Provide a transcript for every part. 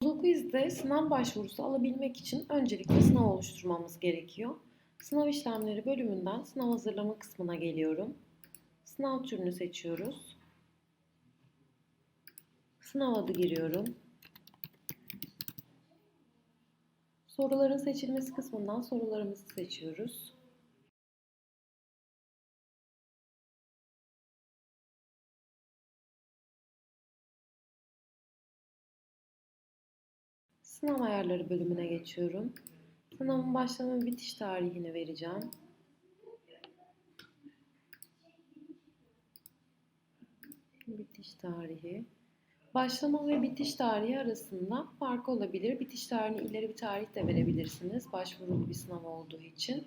quizde sınav başvurusu alabilmek için öncelikle sınav oluşturmamız gerekiyor. Sınav işlemleri bölümünden sınav hazırlama kısmına geliyorum. Sınav türünü seçiyoruz. Sınav adı giriyorum. Soruların seçilmesi kısmından sorularımızı seçiyoruz. Sınav ayarları bölümüne geçiyorum. Sınavın başlama ve bitiş tarihini vereceğim. Bitiş tarihi. Başlama ve bitiş tarihi arasında fark olabilir. Bitiş tarihini ileri bir tarih de verebilirsiniz. Başvurulu bir sınav olduğu için.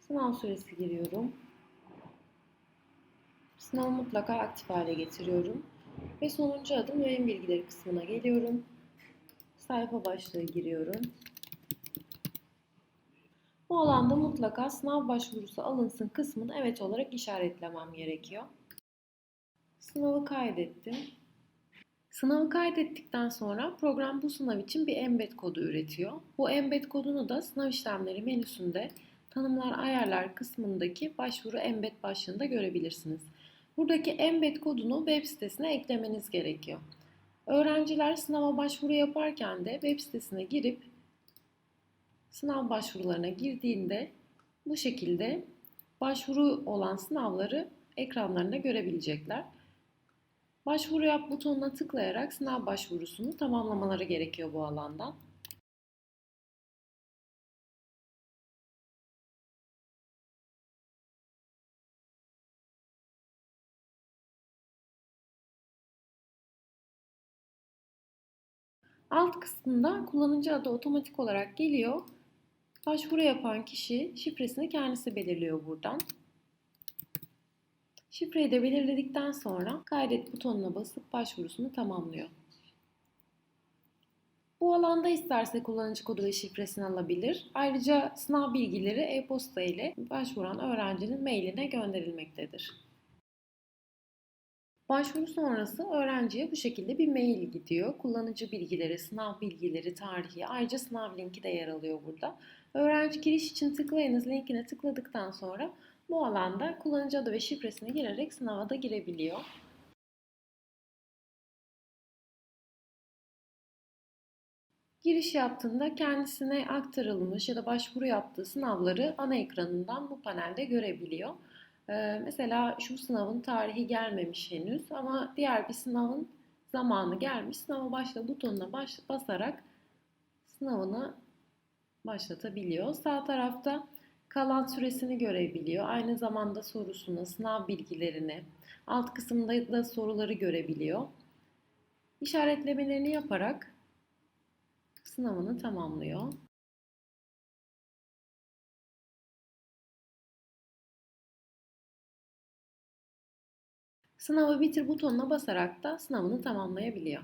Sınav süresi giriyorum. Sınavı mutlaka aktif hale getiriyorum. Ve sonuncu adım yayın bilgileri kısmına geliyorum. Sayfa başlığı giriyorum. Bu alanda mutlaka sınav başvurusu alınsın kısmını evet olarak işaretlemem gerekiyor. Sınavı kaydettim. Sınavı kaydettikten sonra program bu sınav için bir embed kodu üretiyor. Bu embed kodunu da sınav işlemleri menüsünde tanımlar ayarlar kısmındaki başvuru embed başlığında görebilirsiniz. Buradaki embed kodunu web sitesine eklemeniz gerekiyor. Öğrenciler sınava başvuru yaparken de web sitesine girip sınav başvurularına girdiğinde bu şekilde başvuru olan sınavları ekranlarında görebilecekler. Başvuru yap butonuna tıklayarak sınav başvurusunu tamamlamaları gerekiyor bu alandan. Alt kısmında kullanıcı adı otomatik olarak geliyor. Başvuru yapan kişi şifresini kendisi belirliyor buradan. Şifreyi de belirledikten sonra kaydet butonuna basıp başvurusunu tamamlıyor. Bu alanda isterse kullanıcı kodu ve şifresini alabilir. Ayrıca sınav bilgileri e-posta ile başvuran öğrencinin mailine gönderilmektedir. Başvuru sonrası öğrenciye bu şekilde bir mail gidiyor. Kullanıcı bilgileri, sınav bilgileri, tarihi, ayrıca sınav linki de yer alıyor burada. Öğrenci giriş için tıklayınız linkine tıkladıktan sonra bu alanda kullanıcı adı ve şifresini girerek sınava da girebiliyor. Giriş yaptığında kendisine aktarılmış ya da başvuru yaptığı sınavları ana ekranından bu panelde görebiliyor. Mesela şu sınavın tarihi gelmemiş henüz ama diğer bir sınavın zamanı gelmiş. Sınava başla butonuna baş, basarak sınavını başlatabiliyor. Sağ tarafta kalan süresini görebiliyor. Aynı zamanda sorusunu, sınav bilgilerini, alt kısımda da soruları görebiliyor. İşaretlemelerini yaparak sınavını tamamlıyor. sınavı bitir butonuna basarak da sınavını tamamlayabiliyor.